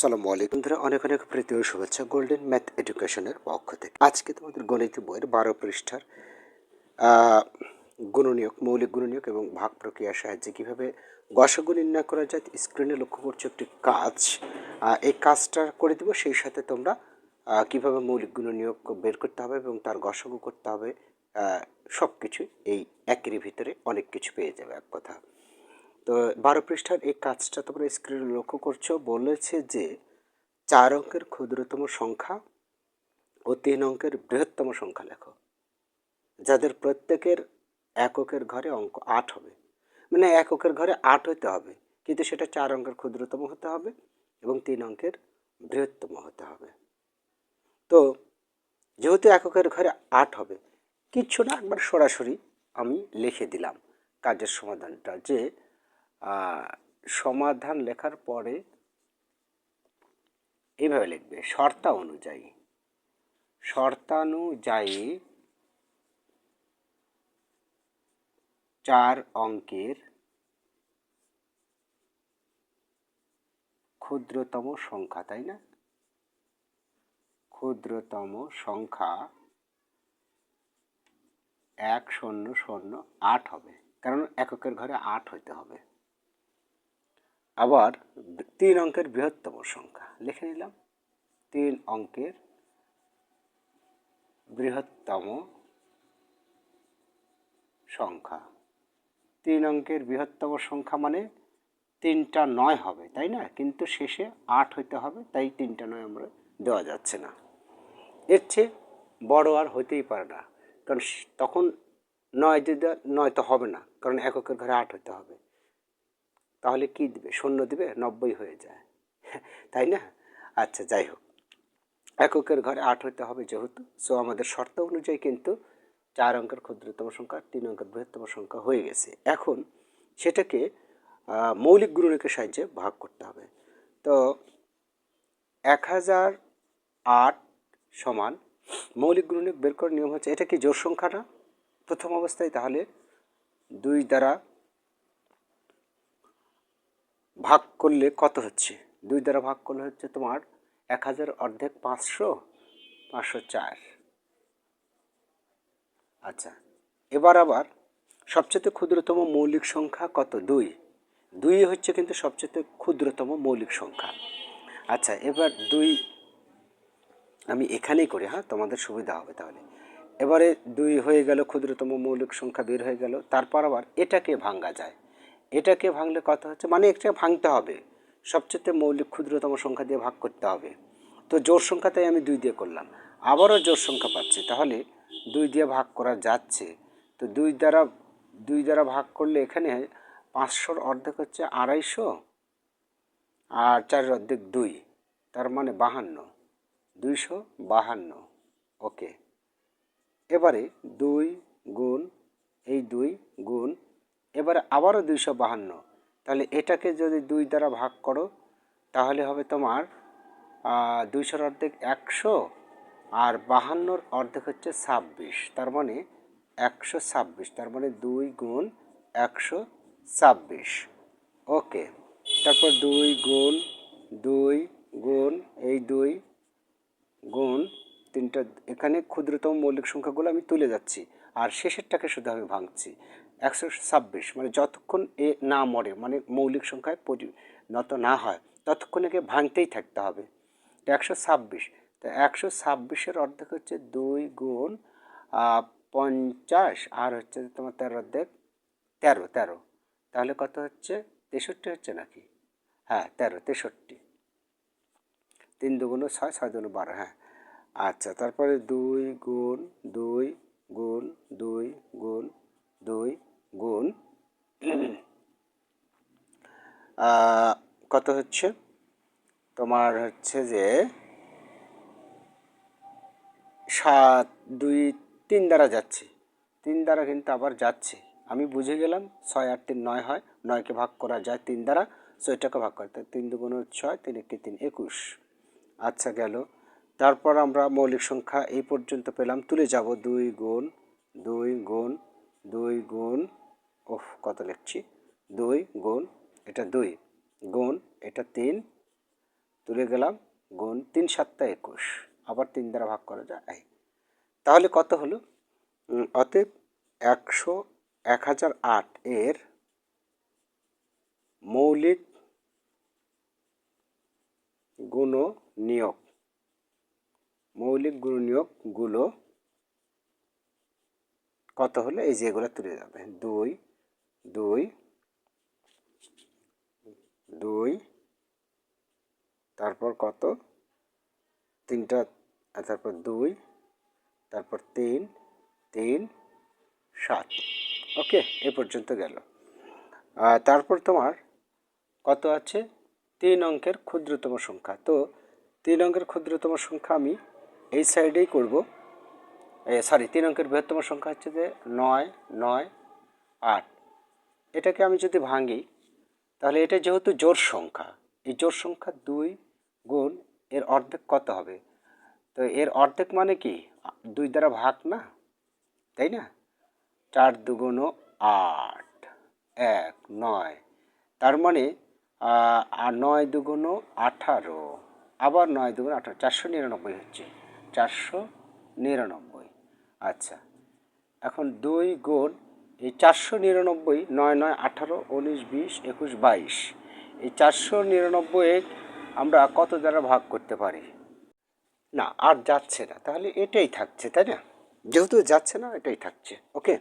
সালামু আলাইকুম ধরে অনেক অনেক প্রীতি শুভেচ্ছা গোল্ডেন ম্যাথ এডুকেশনের পক্ষ থেকে। আজকে তোমাদের গণিত বইয়ের বারো পৃষ্ঠার গুণনীয়ক, মৌলিক গুণনীয়ক এবং ভাগ প্রক্রিয়ার সাহায্যে কীভাবে গসাগু নির্ণয় করা যায়, স্ক্রিনে লক্ষ্য করছ একটি কাজ এই কাজটা করে দেবো, সেই সাথে তোমরা কীভাবে মৌলিক গুণনীয়ক বের করতে হবে এবং তার গসাগু করতে হবে সব কিছু এই একেরই ভিতরে অনেক কিছু পেয়ে যাবে এক কথা। তো বারো পৃষ্ঠার এই কাজটা তোমরা স্ক্রিনে লক্ষ্য করছ। বলেছে যে চার অঙ্কের ক্ষুদ্রতম সংখ্যা ও তিন অঙ্কের বৃহত্তম সংখ্যা লেখো। যাদের প্রত্যেকের এককের ঘরে অঙ্ক আট হবে। মানে এককের ঘরে আট হতে হবে, কিন্তু সেটা চার অঙ্কের ক্ষুদ্রতম হতে হবে এবং তিন অঙ্কের বৃহত্তম হতে হবে। তো যেহেতু এককের ঘরে আট হবে, কিচ্ছু না, একবার সরাসরি আমি লিখে দিলাম। কাজের সমাধানটা যে সমাধান লেখার পরে এইভাবে লিখবে, শর্তা অনুযায়ী। শর্তানুযায়ী চার অঙ্কের ক্ষুদ্রতম সংখ্যা, তাই না? ক্ষুদ্রতম সংখ্যা এক শূন্য শূন্য আট হবে, কারণ এককের ঘরে আট হইতে হবে। আবার তিন অঙ্কের বৃহত্তম সংখ্যা লিখে নিলাম। তিন অঙ্কের বৃহত্তম সংখ্যা। তিন অঙ্কের বৃহত্তম সংখ্যা মানে তিনটা নয় হবে, তাই না? কিন্তু শেষে আট হইতে হবে, তাই তিনটা নয় আমরা দেওয়া যাচ্ছে না। এর চেয়ে বড় আর হইতেই পারে না, কারণ তখন নয় দিতে নয় তো হবে না, কারণ এককের ঘরে আট হইতে হবে। তাহলে কি দিবে? শূন্য দিবে? নব্বই হয়ে যায়। তাই না? আচ্ছা যাই হোক। এককের ঘরে আট হইতে হবে যেহেতু। সো আমাদের শর্ত অনুযায়ী কিন্তু চার অঙ্কের ক্ষুদ্রতম সংখ্যা, তিন অঙ্কের বৃহত্তম সংখ্যা হয়ে গেছে। এখন সেটাকে মৌলিক গুণনীকের সাহায্যে ভাগ করতে হবে। তো এক হাজার আট সমান মৌলিক গুণনীক বের করার নিয়ম হচ্ছে, এটা কি জোর সংখ্যা না? প্রথম অবস্থায় তাহলে দুই দ্বারা ভাগ করলে কত হচ্ছে? দুই দ্বারা ভাগ করলে হচ্ছে তোমার এক হাজার অর্ধেক পাঁচশো পাঁচশো চার। আচ্ছা এবার আবার সবচেয়ে ক্ষুদ্রতম মৌলিক সংখ্যা কত? দুই। দুই হচ্ছে কিন্তু সবচেয়ে ক্ষুদ্রতম মৌলিক সংখ্যা। আচ্ছা এবার দুই আমি এখানেই করি হ্যাঁ? তোমাদের সুবিধা হবে তাহলে। এবারে দুই হয়ে গেল, ক্ষুদ্রতম মৌলিক সংখ্যা বের হয়ে গেল, তারপর আবার এটাকে ভাঙ্গা যায়। এটাকে ভাঙলে কত হচ্ছে মানে একটা ভাঙতে হবে। সবচেয়ে মৌলিক ক্ষুদ্রতম সংখ্যা দিয়ে ভাগ করতে হবে। তো জোর সংখ্যা তাই আমি দুই দিয়ে করলাম। আবারও জোর সংখ্যা পাচ্ছি, তাহলে দুই দিয়ে ভাগ করা যাচ্ছে। তো দুই দ্বারা দুই দ্বারা ভাগ করলে এখানে পাঁচশোর অর্ধেক হচ্ছে আড়াইশো আর চারের অর্ধেক দুই, তার মানে বাহান্ন। দুইশো বাহান্ন। ওকে। এবারে দুই গুণ, এই দুই গুণ এবারে আবারও দুইশো বাহান্ন। তাহলে এটাকে যদি দুই দ্বারা ভাগ করো, তাহলে হবে তোমার দুইশোর অর্ধেক একশো আর বাহান্নর অর্ধেক হচ্ছে ছাব্বিশ। তার মানে একশো ছাব্বিশ, তার মানে দুই গুণ একশো ছাব্বিশ। ওকে, তারপর দুই গুণ দুই গুণ, এই দুই গুণ তিনটা, এখানে ক্ষুদ্রতম মৌলিক সংখ্যাগুলো আমি তুলে যাচ্ছি, আর শেষেরটাকে শুধু আমি ভাঙছি। একশো ছাব্বিশ মানে যতক্ষণ এ না মরে মানে মৌলিক সংখ্যায় পরিণত না হয়, ততক্ষণ একে ভাঙতেই থাকতে হবে। তো একশো ছাব্বিশ, তো একশো ছাব্বিশের অর্ধেক হচ্ছে দুই গুণ পঞ্চাশ, আর হচ্ছে তোমার তেরো অর্ধেক তেরো তেরো। তাহলে কত হচ্ছে? তেষট্টি হচ্ছে নাকি? হ্যাঁ তেরো, তেষট্টি। তিন দুগুণ ছয় ছয় দুগুণ বারো হ্যাঁ। আচ্ছা তারপরে দুই গুণ দুই গুণ দুই গুণ দুই গুণ আহ, কত হচ্ছে? তোমার হচ্ছে যে সাত, দুই, তিন দ্বারা যাচ্ছে। তিন দ্বারা কিন্তু আবার যাচ্ছে। আমি বুঝে গেলাম, ছয়, আট, তিন, নয় হয়। নয়কে ভাগ করা যায় তিন দ্বারা ছয়টাকে ভাগ করা করতে তিন দুগুণ ছয়, তিন একটি তিন, একুশ। আচ্ছা গেল। তারপর আমরা মৌলিক সংখ্যা এই পর্যন্ত পেলাম। তুলে যাব দুই গুণ দুই গুণ দুই গুণ, ওফ, কত লিখছি? দুই গুণ এটা দুই। গুণ, এটা তিন। তুলে গেলাম, গুণ তিন সাতটা একুশ। আবার তিন দ্বারা ভাগ করা যায়। তাহলে কত হলো? অতএব একশো এক হাজার আট এর মৌলিক গুণ নিয়োগ, মৌলিক গুণ নিয়োগগুলো কত হলো? এই যে এগুলো তুলে যাবে। দুই দুই তারপর কত? তিনটা তারপর দুই, তারপর তিন তিন, সাত। ওকে, এ পর্যন্ত গেল। তারপর তোমার কত আছে? তিন অঙ্কের ক্ষুদ্রতম সংখ্যা। তো তিন অঙ্কের ক্ষুদ্রতম সংখ্যা আমি এই সাইডেই করব। সরি তিন অঙ্কের বৃহত্তম সংখ্যা হচ্ছে যে নয় নয়, আট। এটাকে আমি যদি ভাঙি, তাহলে এটা যেহেতু জোর সংখ্যা, এই জোর সংখ্যা দুই গুণ এর অর্ধেক কত হবে? তো এর অর্ধেক মানে কি? দুই দ্বারা ভাগ না? তাই না? চার দুগুণ আট। এক, নয়। তার মানে নয় দুগুণ আঠারো। আবার নয় দুগুণ আঠারো, চারশো নিরানব্বই হচ্ছে। চারশো নিরানব্বই। আচ্ছা। এখন দুই গুণ, এই চারশো নিরানব্বই, নয় নয় আঠারো, উনিশ, বিশ, একুশ, বাইশ। এই চারশো নিরানব্বই আমরা কত দ্বারা ভাগ করতে পারি? না, আর যাচ্ছে না। তাহলে এটাই থাকছে, তাই না? যেহেতু যাচ্ছে না, এটাই থাকছে। ওকে?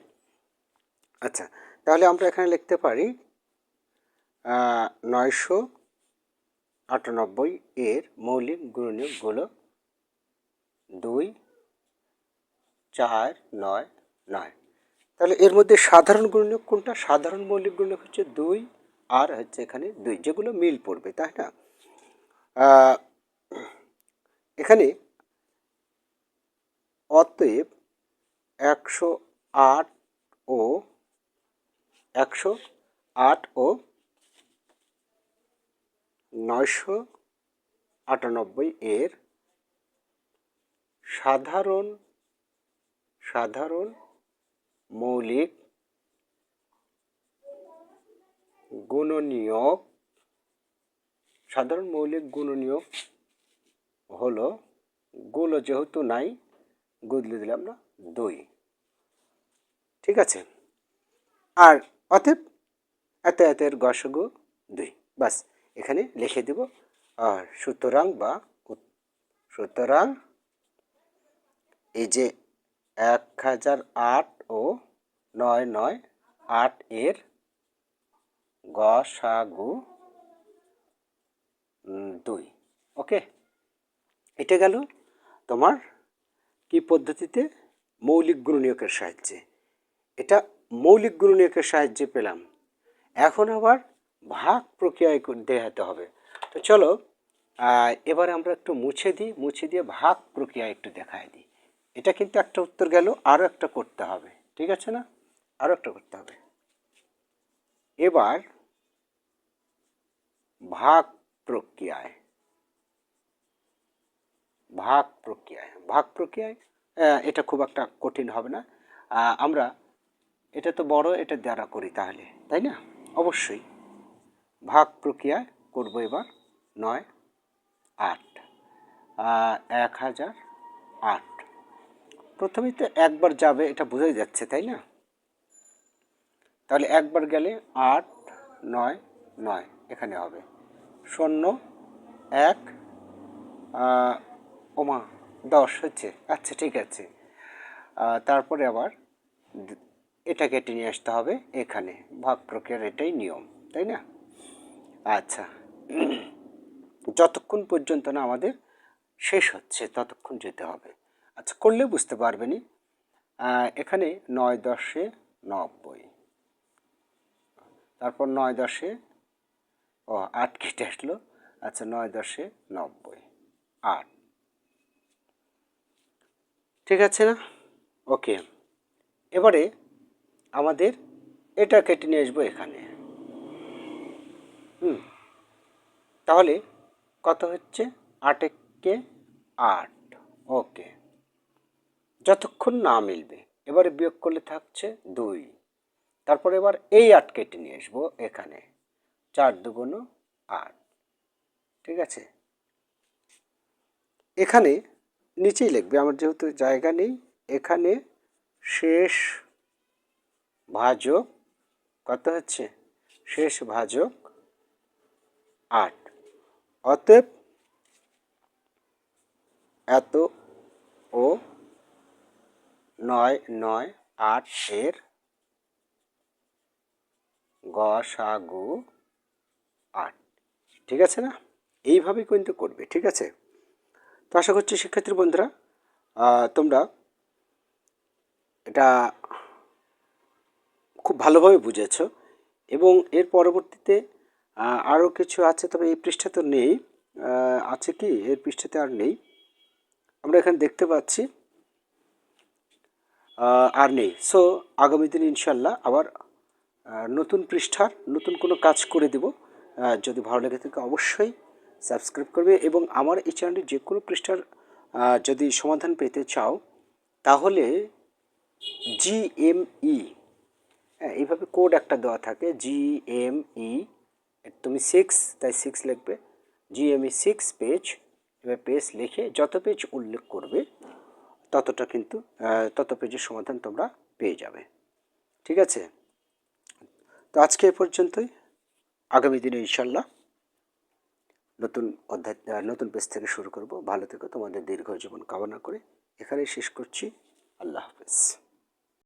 আচ্ছা তাহলে আমরা এখানে লিখতে পারি নয়শো আটানব্বই এর মৌলিক গুণনীয়কগুলো দুই, চার, নয় নয়। তাহলে এর মধ্যে সাধারণ গুণনীয়ক কোনটা? সাধারণ মৌলিক গুণনীয়ক হচ্ছে দুই, আর হচ্ছে এখানে দুই, যেগুলো মিল পড়বে, তাই না? এখানে অতএব একশো আট ও একশো আট ও নয়শো আটানব্বই এর সাধারণ সাধারণ মৌলিক গুণনীয়ক সাধারণ মৌলিক গুণনীয়ক হলো গুলো যেহেতু নাই গুদলে দিলাম না দুই। ঠিক আছে? আর অতএব এত এতের গসগু দুই। বাস, এখানে লিখে দেব। আর সুতরাং বা সুতরাং এই যে এক হাজার আট ও নয় নয় আট এর গসাগু দুই। ওকে এটা গেল তোমার কি পদ্ধতিতে মৌলিক গুণনীয়কের সাহায্যে। এটা মৌলিক গুণনীয়কের সাহায্যে পেলাম। এখন আবার ভাগ প্রক্রিয়ায় দেখাতে হবে। তো চলো এবার আমরা একটু মুছে দিই, মুছে দিয়ে ভাগ প্রক্রিয়া একটু দেখায় দিই। এটা কিন্তু একটা উত্তর গেল আরও একটা করতে হবে। ঠিক আছে না? আরও একটা করতে হবে। এবার ভাগ প্রক্রিয়ায় ভাগ প্রক্রিয়ায় ভাগ প্রক্রিয়ায় এটা খুব একটা কঠিন হবে না। আমরা এটা তো বড়, এটা দ্বারা করি তাহলে, তাই না? অবশ্যই। ভাগ প্রক্রিয়ায় করব এবার, নয়, আট। এক হাজার আট। প্রথমেই তো একবার যাবে, এটা বোঝাই যাচ্ছে, তাই না? তাহলে একবার গেলে আট, নয় নয়, এখানে হবে। শূন্য, এক ওমা, দশ হচ্ছে। আচ্ছা ঠিক আছে। তারপরে আবার এটা কেটে নিয়ে আসতে হবে এখানে। ভাগ প্রক্রিয়ার এটাই নিয়ম, তাই না? আচ্ছা। যতক্ষণ পর্যন্ত না আমাদের শেষ হচ্ছে, ততক্ষণ যেতে হবে। আচ্ছা করলে বুঝতে পারবেনি এখানে নয় দশে নব্বই। তারপর নয় দশে ও আট কেটে আসলো। আচ্ছা নয় দশে নব্বই। আট। ঠিক আছে না? ওকে। এবারে আমাদের এটা কেটে নিয়ে আসব এখানে। হুম। তাহলে কত হচ্ছে? আট একে আট। ওকে। যতক্ষণ না মিলবে। এবারে বিয়োগ করলে থাকছে দুই। তারপর এবার এই আট কেটে নিয়ে আসব এখানে। চার দুগুণ আট। ঠিক আছে? এখানে নিচেই লিখবে, আমার যেহেতু জায়গা নেই, এখানে শেষ ভাজক কত হচ্ছে? শেষ ভাজক আট। অতএব এত ও নয় নয় আট এর গসাগু আট। ঠিক আছে না? এইভাবেই কিন্তু করবে, ঠিক আছে? তো আশা করছি শিক্ষার্থী বন্ধুরা তোমরা এটা খুব ভালোভাবে বুঝেছ এবং এর পরবর্তীতে আরও কিছু আছে, তবে এই পৃষ্ঠা তো নেই আছে কি? এর পৃষ্ঠাতে আর নেই। আমরা এখানে দেখতে পাচ্ছি আর নেই। সো, আগামী দিন ইনশাল্লাহ আবার নতুন পৃষ্ঠার নতুন কোনো কাজ করে দেব। যদি ভালো লেগে থাকে অবশ্যই সাবস্ক্রাইব করবে এবং আমার এই চ্যানেলে যে কোনো পৃষ্ঠার যদি সমাধান পেতে চাও, তাহলে জিএমই হ্যাঁ এইভাবে কোড একটা দেওয়া থাকে জিএমই তুমি সিক্স তাই সিক্স লিখবে জিএমই সিক্স পেজ এবার পেজ লিখে যত পেজ উল্লেখ করবে, ততটা কিন্তু তত পেজের সমাধান তোমরা পেয়ে যাবে। ঠিক আছে? তো আজকে এ পর্যন্তই। আগামী দিনে ইনশাল্লাহ নতুন অধ্যায় নতুন পেজ থেকে শুরু করব। ভালো থেকো, তোমাদের দীর্ঘ জীবন কামনা করে এখানেই শেষ করছি। আল্লাহ হাফেজ।